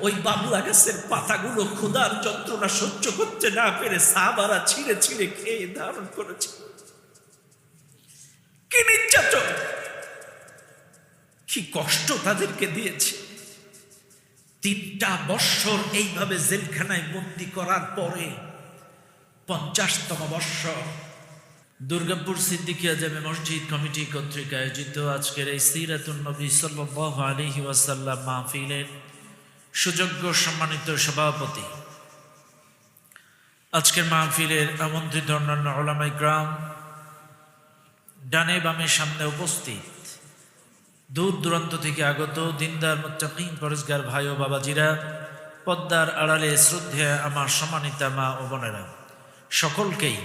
ওই বাবুরা গাছের পাতাগুলো ক্ষুধার যন্ত্রণা সহ্য করতে না পেরে সাহাবারা ছিঁড়ে ছিঁড়ে খেয়ে ধারণ করেছে। কি নির্যাতন! কি কষ্ট তাদেরকে দিয়েছে। তিনটা বৎসর এইভাবে জেলখানায় বন্দি করার পরে পঞ্চাশতম বৎসর দুর্গাপুর সিদ্দিকিয়া জামে মসজিদ কমিটি কর্তৃক আয়োজিত আজকের এই সিরাতুন নবী সাল্লাল্লাহু আলাইহি ওয়াসাল্লাম মাহফিলের সুযোগ্য সম্মানিত সভাপতি। আজকের মাহফিলের আমন্ত্রিত অন্যান্য ওলামাই গ্রাম ডানে বামে সামনে উপস্থিত দূর দূরান্ত থেকে আগত দিনদার মুত্তাকিন পরেশগার ভাই ও বাবাজিরা, পদ্মার আড়ালে শ্রদ্ধা আমার সম্মানিতা মা ও বোনেরা। সকলকেই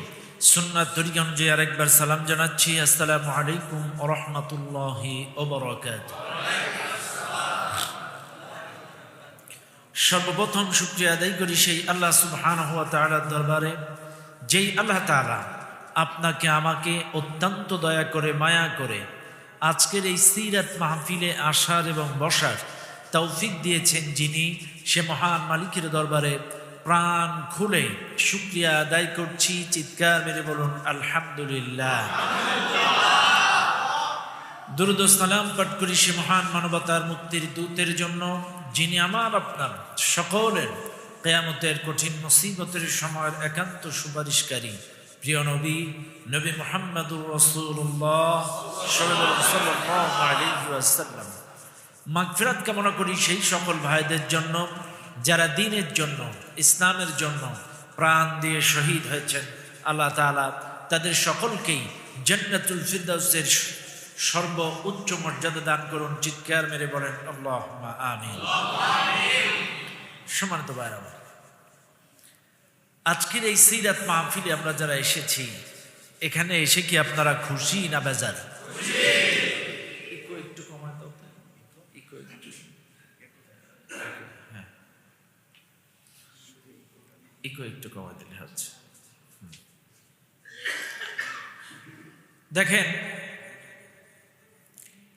সুন্নাত তরিগঞ্জে আরেকবার সালাম জানাচ্ছি। আসসালামু আলাইকুম রহমতুল্লাহি ওবরাকাত সর্বপ্রথম শুক্রিয়া আদায় করি সেই আল্লাহ সুবহান হওয়া তালার দরবারে, যেই আল্লাহ তাআলা আপনাকে, আমাকে অত্যন্ত দয়া করে, মায়া করে আজকের এই সিরাত মাহফিলে আসার এবং বসার তৌফিক দিয়েছেন যিনি, সে মহান মালিকের দরবারে প্রাণ খুলে শুক্রিয়া আদায় করছি। চিৎকার মেরে বলুন, আলহামদুলিল্লাহ। দুরুদ সালাম পাঠ করি সে মহান মানবতার মুক্তির দূতের জন্য। যিনি আমার আপনার সকলের কেয়ামতের কঠিন মুসিবতের সময়ের একান্ত সুপারিশকারী, প্রিয় নবী নবী মোহাম্মদুর রসুল্লাহ মাগফিরাত কামনা করি সেই সকল ভাইদের জন্য, যারা দিনের জন্য, ইসলামের জন্য প্রাণ দিয়ে শহীদ হয়েছেন। আল্লাহ তাআলা তাদের সকলকেই জান্নাতুল ফিরদাউসের সর্ব উচ্চ মর্যাদা দান করুন, চিৎকার মেরে বলেন আল্লাহ আমিন সমানিত ভাই আমার আজকের এই সিরাত মাহফিলে আমরা যারা এসেছি, এখানে এসে কি আপনারা খুশি না বেজার একটু তো। একটু। হ্যাঁ। দিলে হচ্ছে দেখেন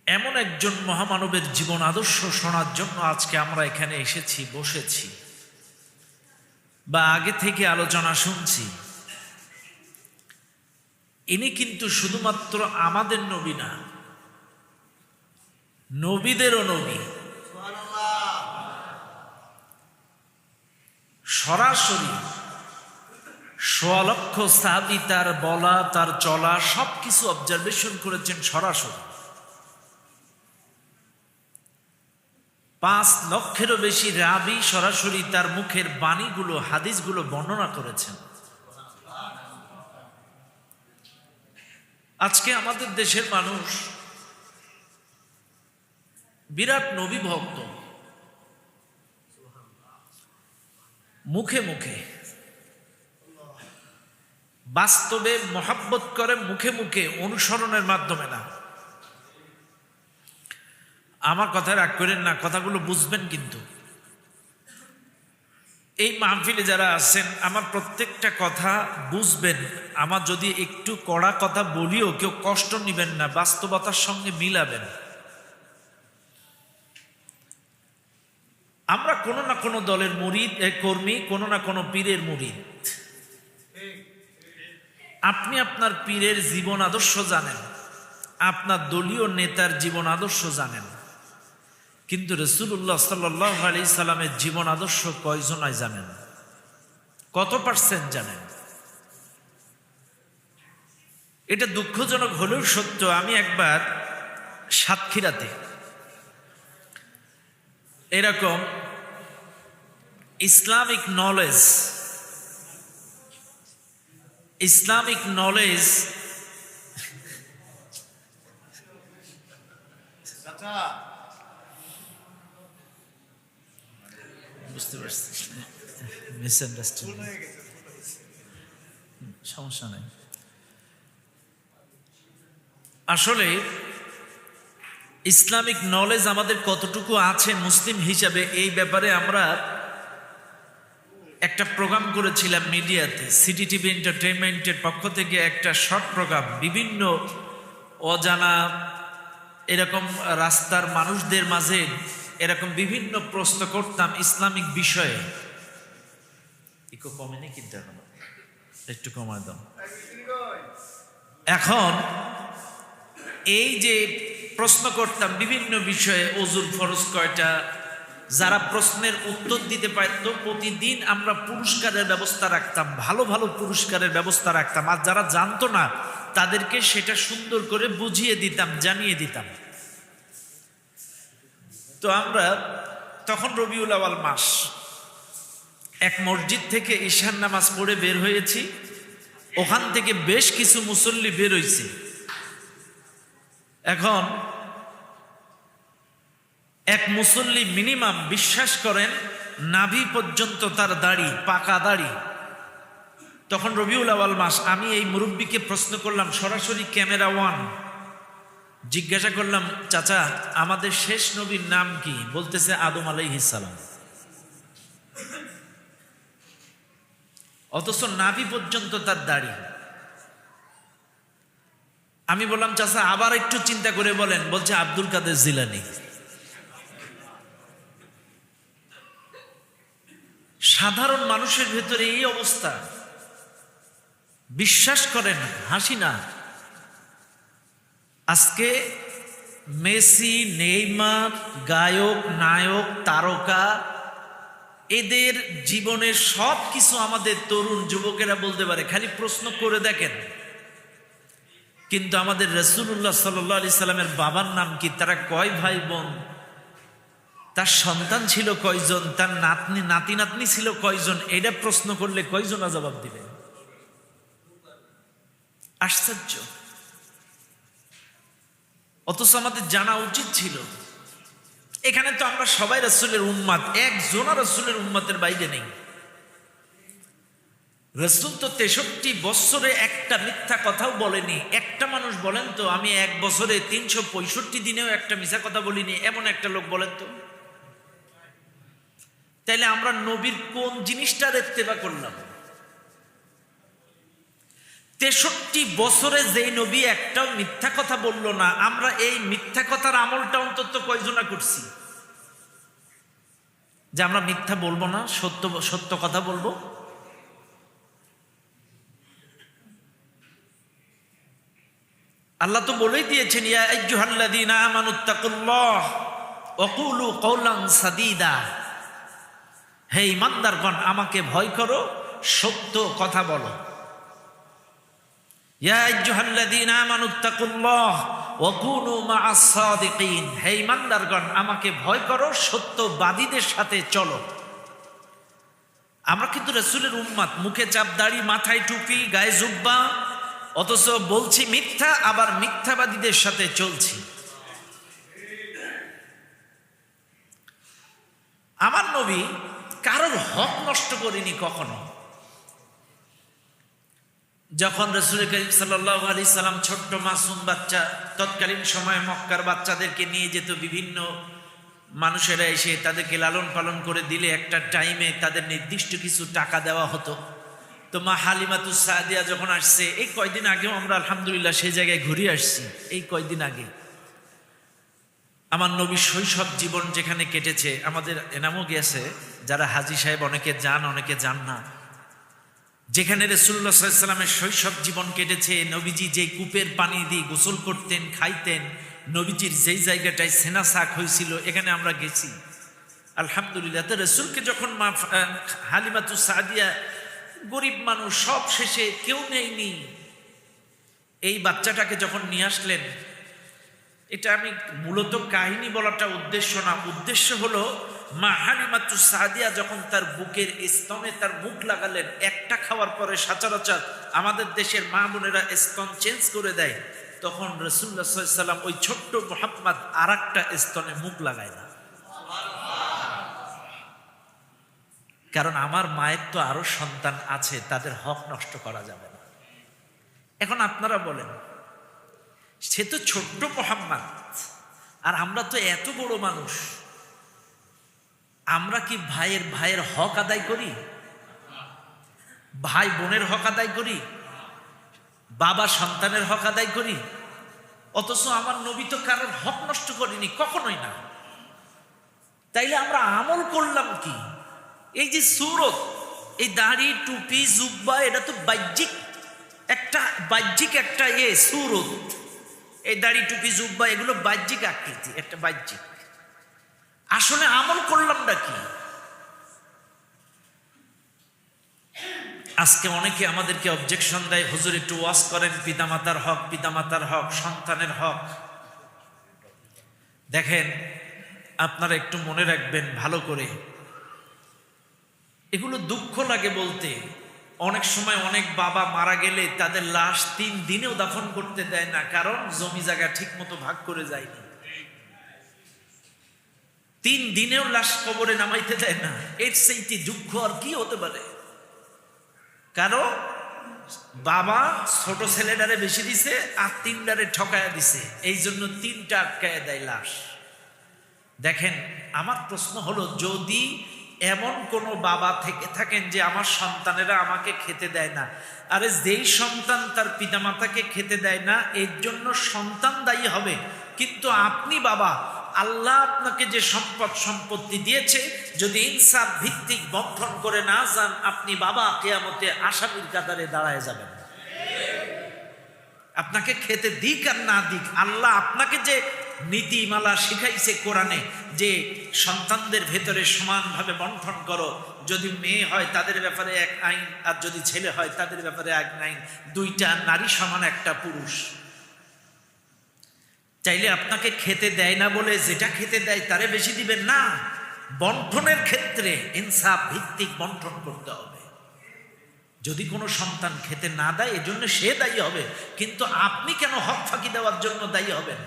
এমন একজন মহামানবের জীবন আদর্শ শোনার জন্য আজকে আমরা এখানে এসেছি, বসেছি। বা আগে থেকে আলোচনা শুনছি। ইনি কিন্তু শুধুমাত্র আমাদের নবী না, নবীদেরও নবী। সরাসরি সোয়া লক্ষ সাহাবি তার বলা, তার চলা, সবকিছু অবজারভেশন করেছেন সরাসরি। পাঁচ লক্ষেরও বেশি রাবি সরাসরি তার মুখের বাণীগুলো, হাদিসগুলো বর্ণনা করেছেন। আজকে আমাদের দেশের মানুষ বিরাট নবী ভক্ত মুখে মুখে। বাস্তবে মহাব্বত করে মুখে মুখে অনুসরণের মাধ্যমে না। আমার কথা রাগ করেন না, কথাগুলো বুঝবেন কিন্তু। এই মাহফিলে যারা আছেন, আমার প্রত্যেকটা কথা বুঝবেন। আমার যদি একটু কড়া কথা বলিও, কেউ কষ্ট নিবেন না, বাস্তবতার সঙ্গে মিলাবেন। আমরা কোনো না কোনো দলের মুরিদ কর্মী, কোনো না কোনো পীরের মুরিদ। আপনি আপনার পীরের জীবন আদর্শ জানেন। আপনার দলীয় নেতার জীবন আদর্শ জানেন। কিন্তু রসুল্লাহ সাল্লাহ আলি সাল্লামের জীবন আদর্শ কয়জনায় জানেন? কত পার্সেন্ট জানেন? এটা দুঃখজনক হলেও সত্য, আমি একবার সাতক্ষীরাতে এরকম ইসলামিক নলেজ ইসলামিক নলেজ বুঝতে পারছি। সমস্যা নেই। আসলে, ইসলামিক নলেজ আমাদের কতটুকু আছে মুসলিম হিসাবে, এই ব্যাপারে আমরা একটা প্রোগ্রাম করেছিলাম মিডিয়াতে সিটি টিভি এন্টারটেনমেন্টের পক্ষ থেকে একটা শর্ট প্রোগ্রাম বিভিন্ন অজানা এরকম রাস্তার মানুষদের মাঝে এরকম বিভিন্ন প্রশ্ন করতাম ইসলামিক বিষয়ে। একটু কমেনি কিন্তু এখন। একটু কমায় দাও। এখন এই যে প্রশ্ন করতাম বিভিন্ন বিষয়ে অজুর ফরজ কয়টা? যারা প্রশ্নের উত্তর দিতে পারতো, প্রতিদিন আমরা পুরস্কারের ব্যবস্থা রাখতাম, ভালো ভালো পুরস্কারের ব্যবস্থা রাখতাম। আর যারা জানতো না, তাদেরকে সেটা সুন্দর করে বুঝিয়ে দিতাম, জানিয়ে দিতাম। তো আমরা তখন রবিউল আওয়াল মাস, এক মসজিদ থেকে ঈশান নামাজ পড়ে বের হয়েছি। ওখান থেকে বেশ কিছু মুসল্লি বের হয়েছে। এখন এক মুসল্লি মিনিমাম বিশ্বাস করেন, নাভি পর্যন্ত তার দাড়ি, পাকা দাড়ি। তখন রবিউল আওয়াল মাস, আমি এই মুরব্বীকে প্রশ্ন করলাম, সরাসরি ক্যামেরা ওয়ান। জিজ্ঞাসা করলাম, চাচা, আমাদের শেষ নবীর নাম কি? বলতেছে, আদম আলাইহিসালাম অথচ নাভি পর্যন্ত তার দাড়ি। আমি বললাম, চাচা, আবার একটু চিন্তা করে বলেন। বলছে, আব্দুল কাদের জিলানি। সাধারণ মানুষের ভেতরে এই অবস্থা। বিশ্বাস করেন, হাসি না। আজকে মেসি, নেইমার, গায়ক, নায়ক, তারকা, এদের জীবনের সব কিছু আমাদের তরুণ যুবকেরা বলতে পারে। খালি প্রশ্ন করে দেখেন। কিন্তু আমাদের রসুল্লাহ সাল্লাহ আলি সাল্লামের বাবার নাম কি? তারা কয় ভাই বোন? তার সন্তান ছিল কয়জন? তার নাতনি নাতি নাতনি ছিল কয়জন? এটা প্রশ্ন করলে কয়জনা জবাব দিবে? আশ্চর্য। অথচ আমাদের জানা উচিত ছিল, এখানে তো আমরা সবাই রসুলের উন্মাদ একজনা রসুলের উন্মাতের বাইরে নেই। রসুল তো তেষট্টি বছরে একটা মিথ্যা কথাও বলেনি। একটা মানুষ বলেন তো, আমি এক বছরে তিনশো পঁয়ষট্টি দিনেও একটা মিথ্যা কথা বলিনি, এমন একটা লোক বলেন তো। তাইলে আমরা নবীর কোন জিনিসটা দেখতে বা করলাম? তেষট্টি বছরে যেই নবী একটাও মিথ্যা কথা বলল না, আমরা এই মিথ্যা কথার আমলটা অন্তত কয়জনা করছি? যে আমরা মিথ্যা বলব না, সত্য সত্য কথা বলব? আল্লাহ তো বলেই দিয়েছেন সাদীদা। হে ইমানদারগণ আমাকে ভয় করো, সত্য কথা বলো। আমাকে ভয় করো, সত্যবাদীদের সাথে চলো। আমরা কিন্তু রসুলের উম্মাত, মুখে চাপ, দাড়ি, মাথায় টুপি, গায়ে জুব্বা, অথচ বলছি মিথ্যা, আবার মিথ্যাবাদীদের সাথে চলছি। আমার নবী কারোর হক নষ্ট করিনি কখনো। যখন রসুল করিম সাল্লাহ আলি সাল্লাম ছোট্ট মাসুম বাচ্চা তৎকালীন সময়ে মক্কার বাচ্চাদেরকে নিয়ে যেত বিভিন্ন মানুষেরা এসে তাদেরকে লালন পালন করে দিলে একটা টাইমে তাদের নির্দিষ্ট কিছু টাকা দেওয়া হতো। তো মা হালিমাতু সাদিয়া যখন আসছে, এই কয়দিন আগেও আমরা আলহামদুলিল্লাহ সেই জায়গায় ঘুরে আসছি, এই কয়দিন আগে। আমার নবী শৈশব জীবন যেখানে কেটেছে, আমাদের এনামও গেছে যারা হাজি সাহেব অনেকে যান অনেকে যান না। যেখানে রসুল্লাহ সাল্লামের শৈশব জীবন কেটেছে, নবীজি যে কূপের পানি দিয়ে গোসল করতেন, খাইতেন, নবীজির যেই জায়গাটায় সেনা শাক হয়েছিল, এখানে আমরা গেছি। আলহামদুলিল্লাহ, তো রসুলকে যখন মা হালিমাতু সাদিয়া, গরিব মানুষ, সব শেষে কেউ নেয়নি। এই বাচ্চাটাকে যখন নিয়ে আসলেন, এটা আমি মূলত কাহিনী বলাটা উদ্দেশ্য না, উদ্দেশ্য হলো মা হালিমাতু সাদিয়া যখন তার বুকের স্তনে তার মুখ লাগালেন, একটা খাওয়ার পরে সচরাচর আমাদের দেশের মা বোনেরা স্তন চেঞ্জ করে দেয়, তখন রসুল্লা সাল্লাম ওই ছোট্ট মোহাম্মদ আর একটা স্তনে মুখ লাগায় না। কারণ আমার মায়ের তো আরও সন্তান আছে, তাদের হক নষ্ট করা যাবে না। এখন আপনারা বলেন, সে তো ছোট্ট মোহাম্মদ, আর আমরা তো এত বড় মানুষ আমরা কি ভাইয়ের ভাইয়ের হক আদায় করি? ভাই বোনের হক আদায় করি? বাবা সন্তানের হক আদায় করি? অথচ আমার নবী তো কারোর হক নষ্ট করিনি, কখনোই না। তাইলে আমরা আমল করলাম কি? এই যে সুরত, এই দাড়ি, টুপি, জুব্বা, এটা তো বাহ্যিক। একটা বাহ্যিক একটা এ, সুরত। এই দাড়ি, টুপি, জুব্বা, এগুলো বাহ্যিক আকৃতি, একটা বাহ্যিক। আসলে আমল করলামটা কি? আজকে অনেকে আমাদেরকে অবজেকশন দেয়, হুজুর, একটু ওয়াশ করেন। পিতামাতার হক পিতামাতার হক, সন্তানের হক। দেখেন, আপনারা একটু মনে রাখবেন ভালো করে। এগুলো দুঃখ লাগে বলতে। অনেক সময় অনেক বাবা মারা গেলে তাদের লাশ তিন দিনেও দাফন করতে দেয় না, কারণ জমি জায়গা ঠিক মতো ভাগ করে যায়নি। তিন দিনেও লাশ কবরে নামাইতে দেয় না। এর সেইটি দুঃখ আর কি হতে পারে? কারণ বাবা ছোট ছেলেটারে বেশি দিছে আর তিনটারে ঠকায়া দিছে। এই জন্য তিনটা আটকায় দেয় লাশ। দেখেন, আমার প্রশ্ন হলো, যদি এমন কোনো বাবা থেকে থাকেন যে আমার সন্তানেরা আমাকে খেতে দেয় না, আরে যেই সন্তান তার পিতামাতাকে খেতে দেয় না, এর জন্য সন্তান দায়ী হবে। কিন্তু আপনি বাবা আল্লাহ আপনাকে যে সম্পদ সম্পত্তি দিয়েছে, যদি ইনসাফ ভিত্তিক বন্ধন করে না যান, আপনি বাবা কেয়ামতে আসামির কাতারে দাঁড়ায় যাবেন। আপনাকে খেতে দিক আর না দিক, আল্লাহ আপনাকে যে নীতিমালা শিখাইছে কোরআনে যে সন্তানদের ভেতরে সমানভাবে বন্টন করো, যদি মেয়ে হয় তাদের ব্যাপারে এক আইন, আর যদি ছেলে হয় তাদের ব্যাপারে এক আইন, দুইটা নারী সমান একটা পুরুষ। চাইলে আপনাকে খেতে দেয় না বলে যেটা খেতে দেয় তারে বেশি দিবেন না। বন্টনের ক্ষেত্রে ইনসাফ ভিত্তিক বন্টন করতে হবে। যদি কোনো সন্তান খেতে না দেয়, এজন্য সে দায়ী হবে। কিন্তু আপনি কেন হক ফাঁকি দেওয়ার জন্য দায়ী হবেন?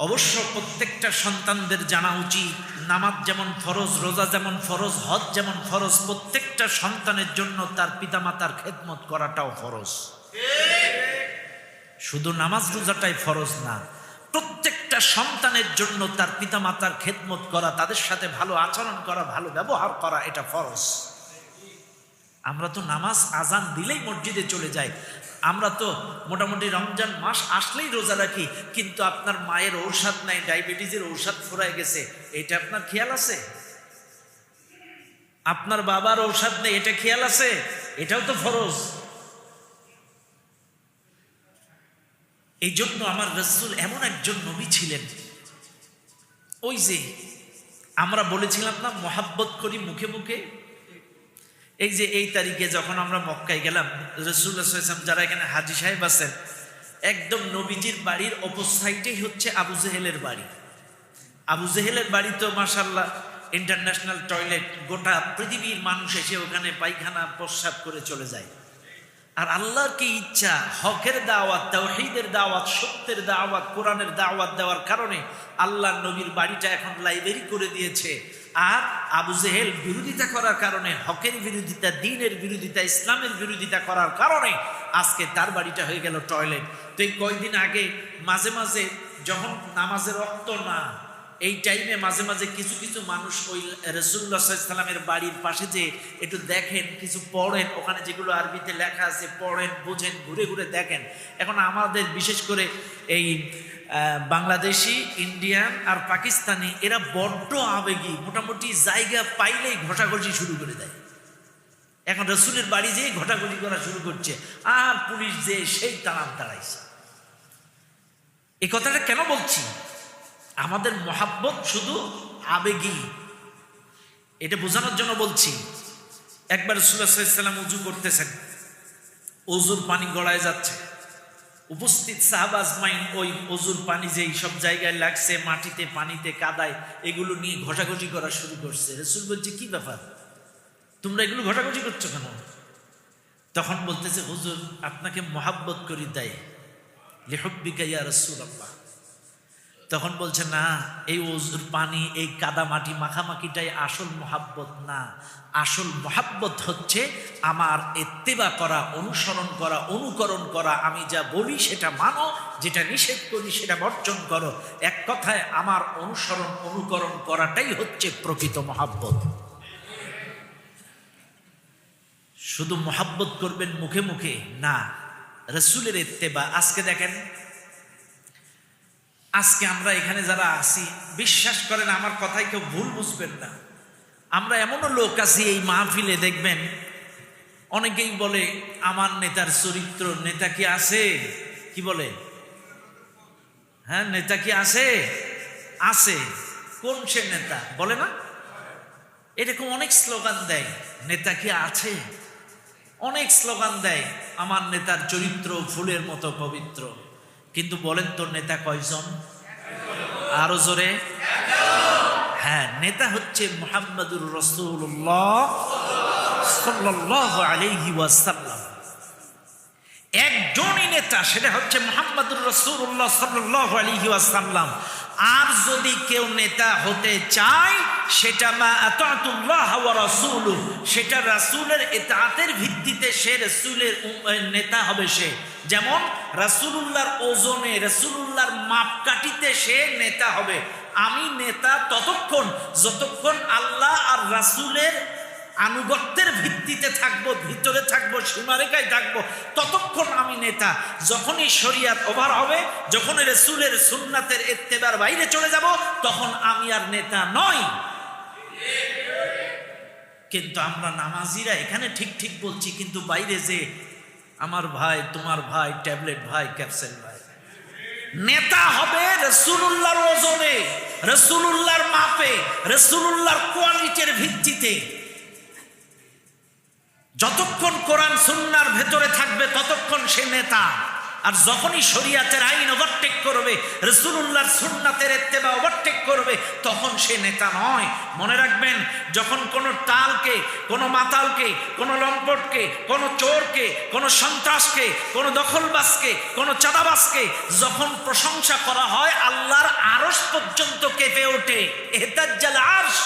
অবশ্য প্রত্যেকটা সন্তানদের জানা উচিত, নামাজ যেমন ফরজ, রোজা যেমন ফরজ, হজ যেমন ফরজ, প্রত্যেকটা সন্তানের জন্য তার পিতামাতার খেদমত করাটাও ফরজ। শুধু নামাজ রোজাটাই ফরজ না, প্রত্যেকটা সন্তানের জন্য তার পিতামাতার খেদমত করা, তাদের সাথে ভালো আচরণ করা, ভালো ব্যবহার করা, এটা ফরজ। আমরা তো নামাজ আজান দিলেই মসজিদে চলে যাই। আমরা তো মোটামুটি রমজান মাস আসলেই রোজা রাখি, কিন্তু আপনার মায়ের ঔষধ নাই, ডায়াবেটিসের ঔষধ ফুরায় গেছে, এটা আপনার খেয়াল আছে? আপনার বাবার ঔষধ নেই, এটা খেয়াল আছে? এটাও তো ফরজ। এই জন্য আমার রসুল এমন একজন নবী ছিলেন। ওই যে, আমরা বলেছিলাম না, মহাব্বত করি মুখে মুখে। এই যে, এই তারিখে যখন আমরা মক্কায় গেলাম রসুল্লাহাম যারা এখানে হাজি সাহেব আছেন, একদম নবীজির বাড়ির অপর সাইডেই হচ্ছে আবু জেহেলের বাড়ি। আবু জেহেলের বাড়ি তো মাসাল্লাহ ইন্টারন্যাশনাল টয়লেট গোটা পৃথিবীর মানুষ এসে ওখানে পায়খানা, প্রস্রাব করে চলে যায়। আর আল্লাহর কি ইচ্ছা, হকের দাওয়াত, তাওহীদের দাওয়াত, সত্যের দাওয়াত, কোরআনের দাওয়াত দেওয়ার কারণে আল্লাহ নবীর বাড়িটা এখন লাইব্রেরি করে দিয়েছে। আর আবু জেহেল বিরোধিতা করার কারণে, হকের বিরোধিতা, দিনের বিরোধিতা, ইসলামের বিরোধিতা করার কারণে আজকে তার বাড়িটা হয়ে গেল টয়লেট। তো এই কয়েকদিন আগে মাঝে মাঝে যখন নামাজের রক্ত না এই টাইমে মাঝে মাঝে কিছু কিছু মানুষ ওই রসুল্লাহামের বাড়ির পাশে যে একটু দেখেন, কিছু পড়েন, ওখানে যেগুলো আরবিতে লেখা আছে, পড়েন, বোঝেন, ঘুরে ঘুরে দেখেন। এখন আমাদের বিশেষ করে এই বাংলাদেশি, ইন্ডিয়ান আর পাকিস্তানি, এরা বড্ড আবেগী, মোটামুটি জায়গা পাইলেই ঘষাঘষি শুরু করে দেয়। এখন রসুলের বাড়ি যেয়ে ঘটাঘটি করা শুরু করছে, আর পুলিশ যে সেই তাড়াম তাড়াইছে। এই কথাটা কেন বলছি? আমাদের মহাব্বত শুধু আবেগী এটা বোঝানোর জন্য বলছি, একবার সুল্লাহাম উজু করতেছেন অজুর পানি গড়ায় যাচ্ছে। উপস্থিত সাহাবাজমাইন ওই অজুর পানি যে সব জায়গায় লাগছে, মাটিতে, পানিতে, কাদায়, এগুলো নিয়ে ঘষাঘষি করা শুরু করছে। রসুল বলছে, কি ব্যাপার? তোমরা এগুলো ঘষাঘষি করছ কেন? তখন বলতেছে, হুজুর, আপনাকে মহাব্বত করি দেয় লেহব্বিকা ইয়া রসুল আল্লাহ তখন বলছে, না, এই ওজুর পানি, এই কাদা মাটি, মাখামাখিটাই আসল মহাব্বত না। আসল মহাব্বত হচ্ছে আমার এত্তেবা করা, অনুসরণ করা, অনুকরণ করা। আমি যা বলি সেটা মানো, যেটা নিষেধ করি সেটা বর্জন করো। এক কথায়, আমার অনুসরণ, অনুকরণ করাটাই হচ্ছে প্রকৃত মহাব্বত। শুধু মহাব্বত করবেন মুখে মুখে, না। রসুলের এত্তেবা, আজকে দেখেন আজকে আমরা এখানে যারা আছি, বিশ্বাস করেন আমার কথাই কেউ ভুল বুঝবেন না। আমরা এমনও লোক আছি, এই মাহফিলে দেখবেন, অনেকেই বলে, আমার নেতার চরিত্র নেতা কি আছে? কি বলে? হ্যাঁ নেতা কি আছে? আছে। কোন সে নেতা? বলে না? এরকম অনেক স্লোগান দেয়, নেতা কি আছে? অনেক স্লোগান দেয়, আমার নেতার চরিত্র ফুলের মতো পবিত্র। কিন্তু বলেন তো নেতা কয়জন? আরও জোরে। হ্যাঁ নেতা হচ্ছে মোহাম্মদুর রসুল্লাহ সাল্লাহ ওয়াসাল্লাম। একজনই নেতা, সেটা হচ্ছে মোহাম্মদুর রসুল্লাহ সাল্লাহ আলাইহি ওয়াসাল্লাম। আর যদি কেউ নেতা হতে চায় সেটা মা আতাতুল্লাহ রাসূলু সেটা রাসূলের ইতাআতের ভিত্তিতে সে রাসূলের নেতা হবে সে। যেমন রাসূলুল্লাহর ওজনে, রাসূলুল্লাহর মাপকাঠিতে সে নেতা হবে। আমি নেতা ততক্ষণ, যতক্ষণ আল্লাহ আর রাসূলের আনুগত্যের ভিত্তিতে থাকব, ভিতরে থাকব, সীমারেখায় থাকব, ততক্ষণ আমি নেতা। যখনই শরিয়াত ওভার হবে যখন রসুলের সুন্নাতের এত্তেবার বাইরে চলে যাব, তখন আমি আর নেতা নই। কিন্তু আমরা নামাজিরা এখানে ঠিক ঠিক বলছি, কিন্তু বাইরে যে আমার ভাই, তোমার ভাই, ট্যাবলেট ভাই, ক্যাপসেল ভাই। নেতা হবে রসুল্লাহর ওজনে রসুল্লাহর মাপে রসুল্লাহর কোয়ালিটির ভিত্তিতে। যতক্ষণ কোরআন সুন্নার ভেতরে থাকবে, ততক্ষণ সে নেতা। আর যখনই শরিয়াতের আইন ওভারটেক করবে রসুল্লাহর সুন্নাতের এত্তেবা ওভারটেক করবে, তখন সে নেতা নয়। মনে রাখবেন, যখন কোনো টালকে কোনো মাতালকে, কোনো লম্পটকে, কোনো চোরকে, কোনো সন্ত্রাসকে, কোনো দখলবাসকে কোনো চাঁদাবাজকে যখন প্রশংসা করা হয়, আল্লাহর আরস পর্যন্ত কেঁপে ওঠে। এহতাজ্জাল আরশ।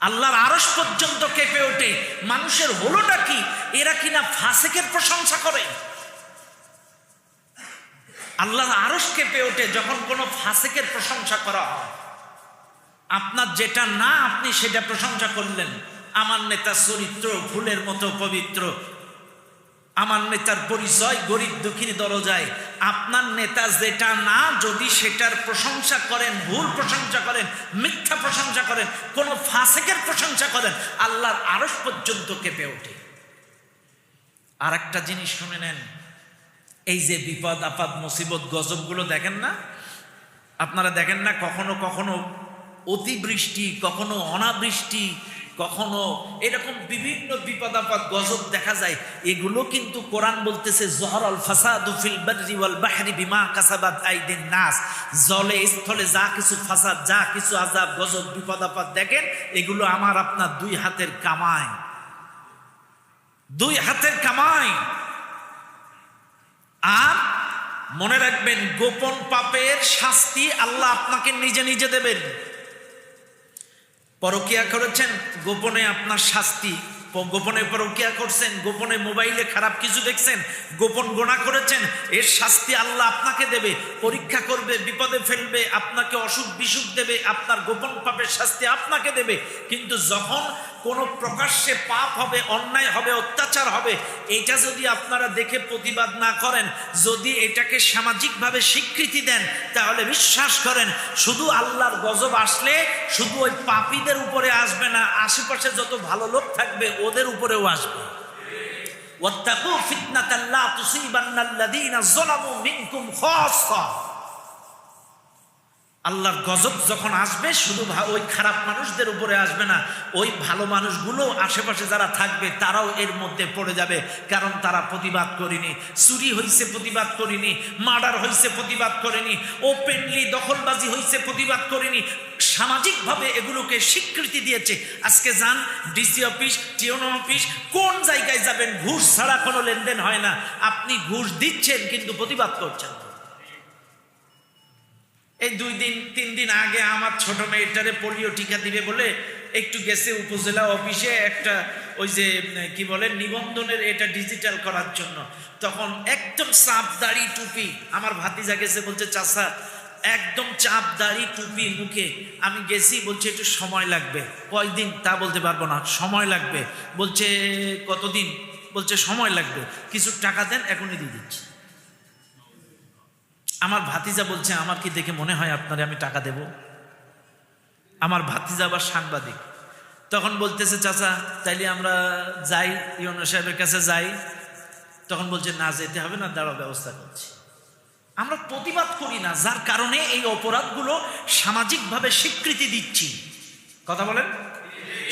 আল্লাহর আরস পর্যন্ত কেঁপে ওঠে। মানুষের হলোটা কি? এরা কিনা ফাসেকের প্রশংসা করে? আল্লাহর আরস কেঁপে ওঠে যখন কোনো ফাসেকের প্রশংসা করা হয়। আপনার যেটা না, আপনি সেটা প্রশংসা করলেন। আমার নেতা চরিত্র, ফুলের মতো পবিত্র। আমার নেতার পরিচয় গরিব দুঃখীর দরজায়। আপনার নেতা যেটা না, যদি সেটার প্রশংসা করেন, ভুল প্রশংসা করেন, মিথ্যা প্রশংসা করেন, কোনো ফাঁসেকের প্রশংসা করেন, আল্লাহর আরস পর্যন্ত কেঁপে ওঠে। আর একটা জিনিস শুনে নেন এই যে বিপদ আপদ মুসিবত গজবগুলো দেখেন না? আপনারা দেখেন না কখনো কখনো অতিবৃষ্টি, কখনো অনাবৃষ্টি, কখনো এরকম বিভিন্ন বিপদ আপদ গজব দেখা যায়। এগুলো কিন্তু কোরআন বলতেছে, জহরল ফাসাদু ফিল বাররি ওয়াল বাহরি বিমা কাসাবাত আইদিন নাস। জলে, স্থলে যা কিছু ফাসাদ, যা কিছু আযাব, গজব, বিপদ আপদ দেখেন, এগুলো আমার আপনার দুই হাতের কামাই। দুই হাতের কামাই। আর মনে রাখবেন, গোপন পাপের শাস্তি আল্লাহ আপনাকে নিজে নিজে দেবেন। পরকিয়া করেছেন, গোপনে আপনার শাস্তি। গোপনে পরকিয়া করছেন, গোপনে মোবাইলে খারাপ কিছু দেখছেন, গোপন গোনা করেছেন, এর শাস্তি আল্লাহ আপনাকে দেবে। পরীক্ষা করবে, বিপদে ফেলবে, আপনাকে অসুখ বিসুখ দেবে, আপনার গোপন পাপের শাস্তি আপনাকে দেবে। কিন্তু যখন কোনো প্রকাশ্যে পাপ হবে অন্যায় হবে অত্যাচার হবে এটা যদি আপনারা দেখে প্রতিবাদ না করেন যদি এটাকে সামাজিকভাবে স্বীকৃতি দেন তাহলে বিশ্বাস করেন শুধু আল্লাহর গজব আসলে শুধু ওই পাপীদের উপরে আসবে না আশেপাশে যত ভালো লোক থাকবে ওদের উপরেও আসবে واتقوا فتنة لا تصيبن الذين ظلموا منكم خاصة আল্লাহর গজব যখন আসবে, শুধু ওই খারাপ মানুষদের উপরে আসবে না, ওই ভালো মানুষগুলো আশেপাশে যারা থাকবে, তারাও এর মধ্যে পড়ে যাবে, কারণ তারা প্রতিবাদ করেনি। চুরি হয়েছে প্রতিবাদ করেনি। মার্ডার হয়েছে প্রতিবাদ করেনি। ওপেনলি দখলবাজি হয়েছে প্রতিবাদ করেনি। সামাজিকভাবে এগুলোকে স্বীকৃতি দিয়েছে। আজকে যান ডিসি অফিস টিওনো অফিস, কোন জায়গায় যাবেন, ঘুষ ছাড়া কোনো লেনদেন হয় না। আপনি ঘুষ দিচ্ছেন, কিন্তু প্রতিবাদ করছেন। এই দুই দিন, তিন দিন আগে আমার ছোট মেয়েটারে পোলিও টিকা দিবে বলে একটু গেছে উপজেলা অফিসে একটা ওই যে, কি বলে, নিবন্ধনের এটা ডিজিটাল করার জন্য। তখন একদম চাপ দাড়ি টুপি, আমার ভাতিজা গেছে বলছে চাষা একদম চাপ দাড়ি টুপি মুখে। আমি গেছি, বলছে, একটু সময় লাগবে। কয়দিন? তা বলতে পারব না। সময় লাগবে। বলছে, কতদিন? বলছে, সময় লাগবে। কিছু টাকা দেন, এখনই দিয়ে দিচ্ছি। আমার ভাতিজা বলছে, আমার কি দেখে মনে হয় আপনারে আমি টাকা দেব? আমার ভাতিজা আবার সাংবাদিক। তখন বলতেছে, চাচা, তাইলে আমরা যাই ইউনো সাহেবের কাছে যাই। তখন বলছে, না, যেতে হবে না, দাঁড়াও, ব্যবস্থা করছি। আমরা প্রতিবাদ করি না, যার কারণে এই অপরাধগুলো সামাজিকভাবে স্বীকৃতি দিচ্ছি। কথা বলেন?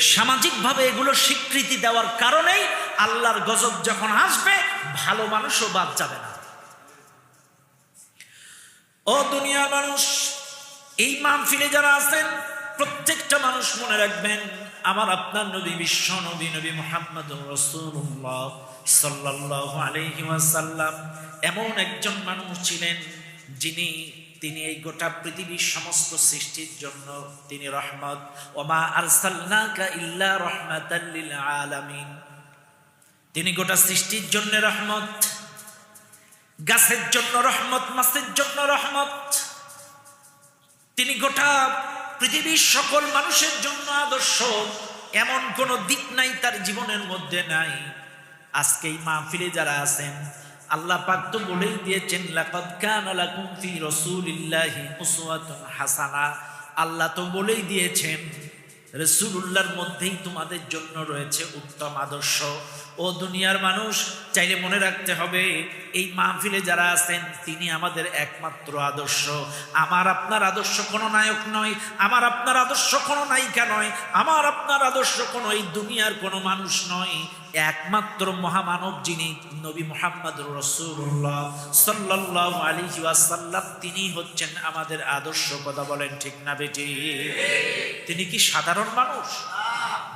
সামাজিকভাবে এগুলো স্বীকৃতি দেওয়ার কারণেই আল্লাহর গজব যখন আসবে, ভালো মানুষও বাদ যাবে না। ও দুনিয়ার মানুষ, এই মাহফিলে যারা আছেন, প্রত্যেকটা মানুষ মনে রাখবেন, আমার আপনার নবী, বিশ্ব নবী নবী মোহাম্মদ রসুল্লাহ সাল্লাহ আলহি ওয়াসাল্লাম এমন একজন মানুষ ছিলেন যিনি, তিনি এই গোটা পৃথিবীর সমস্ত সৃষ্টির জন্য তিনি রহমত। ওমা আরসাল্লাকা ইল্লা রহমাতাল্লিল আলামিন। তিনি গোটা সৃষ্টির জন্য রহমত। গাছের জন্য রহমত, মাছের জন্য রহমত। তিনি গোটা পৃথিবীর সকল মানুষের জন্য আদর্শ। এমন কোন দিক নাই তার জীবনের মধ্যে নাই। আজকে এই মাহফিলে যারা আছেন, আল্লাহ পাক তো বলেই দিয়েছেন, লাকাদ কানা লাকুম ফি রাসূলিল্লাহি উসওয়াতুন হাসানা। আল্লাহ তো বলেই দিয়েছেন রসুল্লাহর মধ্যেই তোমাদের জন্য রয়েছে উত্তম আদর্শ। ও দুনিয়ার মানুষ চাইলে মনে রাখতে হবে, এই মাহফিলে যারা আছেন, তিনি আমাদের একমাত্র আদর্শ। আমার আপনার আদর্শ কোনো নায়ক নয়, আমার আপনার আদর্শ কোনো নায়িকা নয়, আমার আপনার আদর্শ কোনো এই দুনিয়ার কোনো মানুষ নয়। একমাত্র মহামানব যিনি নবী মোহাম্মদ রসুল্লাহ সাল্লাহ আলী ওয়াসাল্লাম, তিনি হচ্ছেন আমাদের আদর্শ। কথা বলেন ঠিক না বেটি? তিনি কি সাধারণ মানুষ?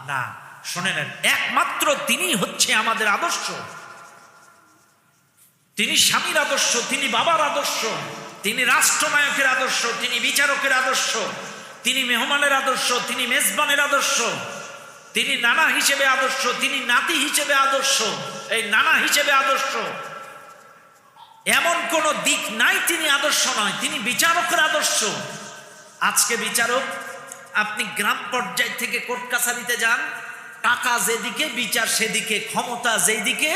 না, শুনে নেন, একমাত্র তিনি হচ্ছে আমাদের আদর্শ। তিনি স্বামীর আদর্শ, তিনি বাবার আদর্শ, তিনি রাষ্ট্রনায়কের আদর্শ, তিনি বিচারকের আদর্শ, তিনি মেহমানের আদর্শ, তিনি মেজবানের আদর্শ, তিনি নানা হিসেবে আদর্শ, তিনি নাতি হিসেবে আদর্শ, এই নানা হিসেবে আদর্শ। এমন কোন দিক নাই তিনি আদর্শ নয়, তিনি বিচারকের আদর্শ। আজকে বিচারক, আপনি গ্রাম পর্যায় থেকে কোর্ট কাছারিতে যান টাকা যেদিকে, বিচার সেদিকে, ক্ষমতা যেদিকে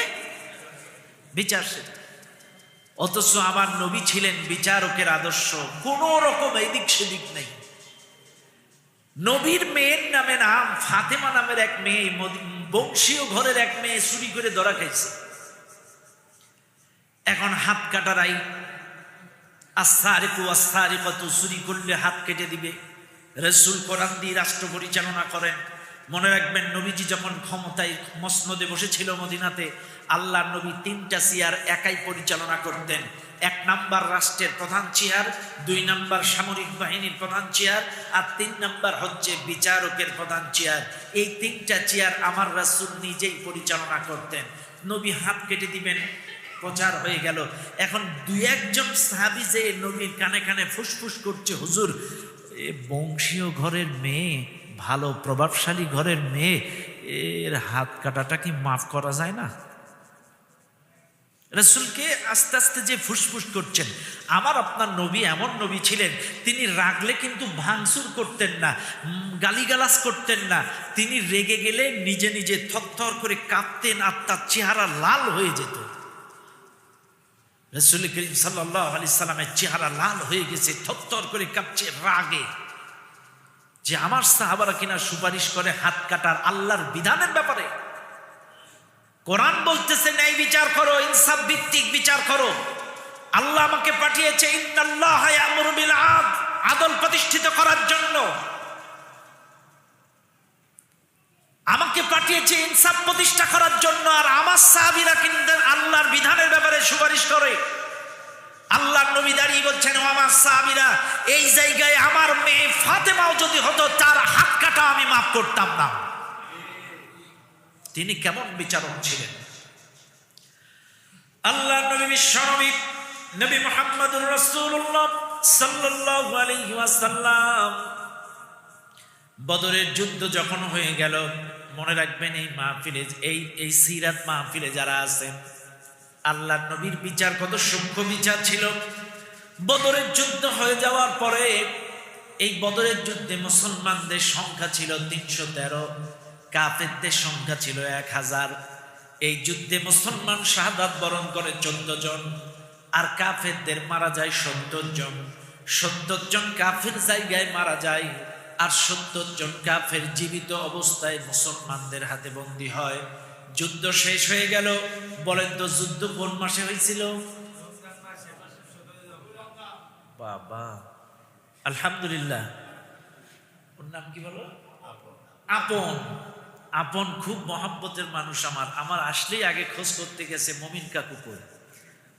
বিচার সেদিকে। অথচ আমার নবী ছিলেন বিচারকের আদর্শ, কোন রকম এদিক সেদিক নেই। নবীর মেয়ের নামে নাম, ফাতেমা নামের এক মেয়ে বংশীয় ঘরের এক মেয়ে চুরি করে ধরা খাইছে। এখন হাত কাটারাই আস্তারে কু আস্তারে কত চুরি করলে হাত কেটে দিবে। রসুল কোরআন দিয়ে রাষ্ট্র পরিচালনা করেন। মনে রাখবেন, নবীজি যখন ক্ষমতায় মসনদে বসেছিল মদিনাতে আল্লাহ নবী তিনটা চেয়ার একাই পরিচালনা করতেন। এক নাম্বার রাষ্ট্রের প্রধান চেয়ার দুই নাম্বার সামরিক বাহিনীর প্রধান চেয়ার আর তিন নাম্বার হচ্ছে বিচারকের প্রধান চেয়ার এই তিনটা চেয়ার আমার রাসুল নিজেই পরিচালনা করতেন। নবী হাত কেটে দিবেন, প্রচার হয়ে গেল। এখন দুই একজন সাহাবি যে নবীর কানে কানে ফুসফুস করছে, হুজুর, এ বংশীয় ঘরের মেয়ে ভালো প্রভাবশালী ঘরের মেয়ে, এর হাত কাটাটা কি মাফ করা যায় না? রসুলকে আস্তে আস্তে যে ফুসফুস করছেন, আমার আপনার নবী এমন নবী ছিলেন, তিনি রাগলে কিন্তু ভাঙচুর করতেন না গালিগালাজ করতেন না, তিনি রেগে গেলে নিজে নিজে থরথর করে কাঁপতেন আর তার চেহারা লাল হয়ে যেত। রসুল করিম সাল্লাহ আলি সাল্লামের চেহারা লাল হয়ে গেছে, থরথর করে কাঁপছে রাগে। যে আমার সাহাবারা কিনা সুপারিশ করে হাত কাটার আল্লাহর বিধানের ব্যাপারে। কোরআন বলতেছে, ন্যায় বিচার করো, ইনসাফ ভিত্তিক বিচার করো। আল্লাহ আমাকে পাঠিয়েছে আদল প্রতিষ্ঠিত করার জন্য। আমাকে পাঠিয়েছে ইনসাফ প্রতিষ্ঠা করার জন্য, আর আমার সাহাবিরা কিন্তু আল্লাহর বিধানের ব্যাপারে সুপারিশ করে। আল্লাহ নবী দাঁড়িয়ে বলছেন, ও আমার সাহাবিরা, এই জায়গায় আমার মেয়ে ফাতেমাও যদি হতো, তার হাত কাটা আমি মাফ করতাম না। তিনি কেমন বিচারক ছিলেন? আল্লাহ নবী বিশ্বনবী নবী মোহাম্মদুর রসুল্লাহ সাল্লাল্লাহু আলাইহি ওয়াসাল্লাম। বদরের যুদ্ধ যখন হয়ে গেল, মনে রাখবেন এই মাহফিলে, এই এই সিরাত মাহফিলে যারা আছেন আল্লাহ নবীর বিচার কত সূক্ষ্ম বিচার ছিল। বদরের যুদ্ধ হয়ে যাওয়ার পরে এই বদরের যুদ্ধে মুসলমানদের সংখ্যা ছিল তিনশো তেরো, কাফেরদের সংখ্যা ছিল এক হাজার। এই যুদ্ধে মুসলমান শাহাদাত বরণ করে চোদ্দ জন আর কাফেরদের মারা যায় সত্তর জন সত্তর জন কাফের জায়গায় মারা যায় আর সত্তর জন কাফের জীবিত অবস্থায় মুসলমানদের হাতে বন্দী হয়। যুদ্ধ শেষ হয়ে গেল। বলেন তো, যুদ্ধ কোন মাসে হয়েছিল? বাবা, আলহামদুলিল্লাহ। ওর নাম কি বলো? আপন। আপন খুব মহাব্বতের মানুষ আমার। আমার আসলেই আগে খোঁজ করতে গেছে মমিন কাকুকুর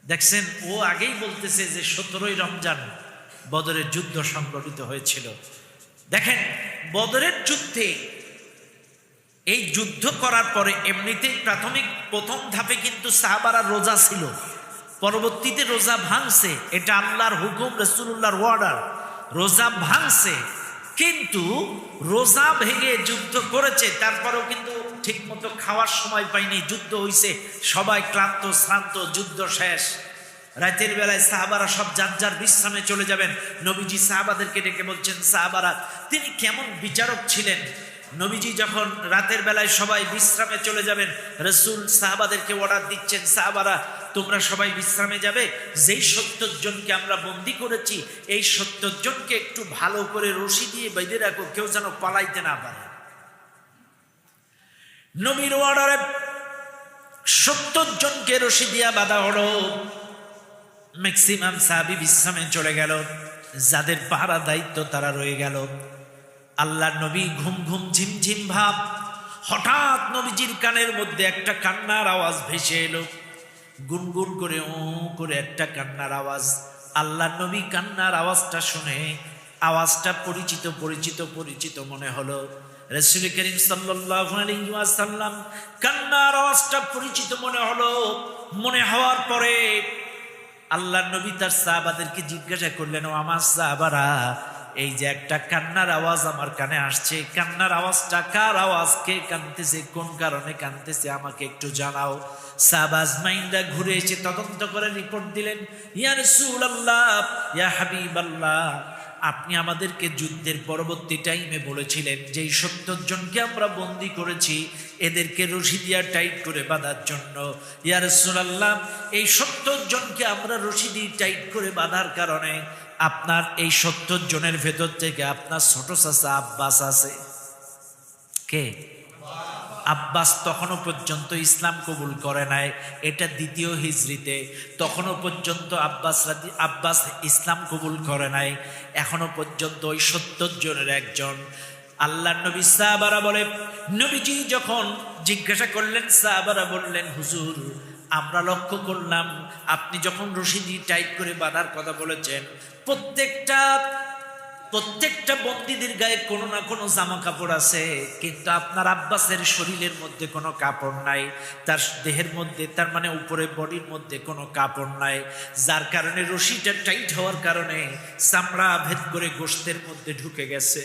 দেখছেন, ও আগেই বলতেছে যে সতেরোই রমজান বদরের যুদ্ধ সংগঠিত হয়েছিল। দেখেন, বদরের যুদ্ধে এই যুদ্ধ করার পরে এমনিতেই প্রাথমিক প্রথম ধাপে কিন্তু সাহাবারা রোজা ছিল। পরবর্তীতে রোজা ভাঙছে, এটা আল্লাহর হুকুম রসুল্লাহর ওয়ার্ডার রোজা ভাঙছে, কিন্তু রোজা ভেঙে যুদ্ধ করেছে, তারপরেও কিন্তু ঠিকমতো খাওয়ার সময় পাইনি যুদ্ধ হইছে, সবাই ক্লান্ত, শ্রান্ত, যুদ্ধ শেষ। রাতের বেলায় সাহাবারা সব যার যার বিশ্রামে চলে যাবেন। নবীজি সাহাবাদেরকে ডেকে বলছেন, সাহাবারা, তিনি কেমন বিচারক ছিলেন? নবীজি যখন রাতের বেলায় সবাই বিশ্রামে চলে যাবেন, রসুল সাহাবাদেরকে অর্ডার দিচ্ছেন, সাহাবারা, তোমরা সবাই বিশ্রামে যাবে? যেই সত্তর জনকে আমরা বন্দি করেছি, এই সত্তর জনকে একটু ভালো করে রশি দিয়ে বেঁধে রাখো, কেউ যেন পালাইতে না পারে। নবীর অর্ডারে সত্তর জনকে রশি দিয়া বাধা হলো। ম্যাক্সিমাম সাহাবি বিশ্রামে চলে গেল। যাদের পাহারা দায়িত্ব তারা রয়ে গেল। আল্লাহ নবী ঘুম ঘুম ঝিমঝিম ভাব। হঠাৎ নবীজির কানের মধ্যে একটা কান্নার আওয়াজ ভেসে এলো। গুনগুন করে ও করে একটা কান্নার আওয়াজ। আল্লাহ নবী কান্নার আওয়াজটা শুনে আওয়াজটা পরিচিত পরিচিত পরিচিত মনে হলো। রসুল করিম সাল্লাম কান্নার আওয়াজটা পরিচিত মনে হলো। মনে হওয়ার পরে আল্লাহ নবী তার সাহাবাদেরকে জিজ্ঞাসা করলেন, ও আমার সাহাবারা এই যে একটা কান্নার আওয়াজ আমার কানে আসছে কান্নার আওয়াজটা কার আওয়াজ? কে কানতেছে কোন কারণে কানতেছে আমাকে একটু জানাও। সাবাজ মাইন্ডা ঘুরে এসে তদন্ত করে রিপোর্ট দিলেন, ইয়া রাসূলুল্লাহ, ইয়া হাবিবাল্লাহ, আপনি আমাদেরকে যুদ্ধের পরবর্তী টাইমে বলেছিলেন যে এই সত্তর জনকে আমরা বন্দি করেছি, এদেরকে রশি দিয়া টাইট করে বাঁধার জন্য। ইয়া রাসূলুল্লাহ, এই সত্তর জনকে আমরা রশি দিয়ে টাইট করে বাঁধার কারণে আপনার এই সত্তর জনের ভেতর থেকে আপনার ছোট চাচা আব্বাস আছে। কে? আব্বাস তখনও পর্যন্ত ইসলাম কবুল করে নাই। এটা দ্বিতীয় হিজড়িতে তখনও পর্যন্ত আব্বাস আব্বাস ইসলাম কবুল করে নাই। এখনও পর্যন্ত ওই সত্তর জনের একজন। আল্লাহ নবী সাহাবারা বলে, নবীজি যখন জিজ্ঞাসা করলেন, সাহাবারা বললেন, হুজুর আমরা লক্ষ্য করলাম, আপনি যখন রশিদি টাইট করে বাঁধার কথা বলেছেন, প্রত্যেকটা প্রত্যেকটা বন্দীদের গায়ে কোনো না কোনো জামা কাপড় আছে, কিন্তু আপনার আব্বাসের শরীরের মধ্যে কোনো কাপড় নাই, তার দেহের মধ্যে, তার মানে উপরে বডির মধ্যে কোনো কাপড় নাই, যার কারণে রশিটা টাইট হওয়ার কারণে চামড়া ভেদ করে গোষ্ঠের মধ্যে ঢুকে গেছে,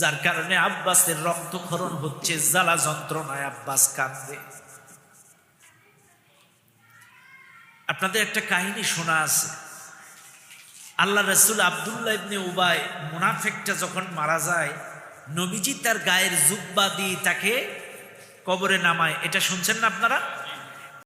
যার কারণে আব্বাসের রক্তক্ষরণ হচ্ছে জ্বালা যন্ত্রণায় আব্বাস কাঁদবে। আপনাদের একটা কাহিনী শোনা আছে। আল্লাহ রসুল আবদুল্লা ইবনে উবাই মুনাফেকটা যখন মারা যায়, নবীজি তার গায়ের জুব্বা দিয়ে তাকে কবরে নামায়। এটা শুনছেন না আপনারা?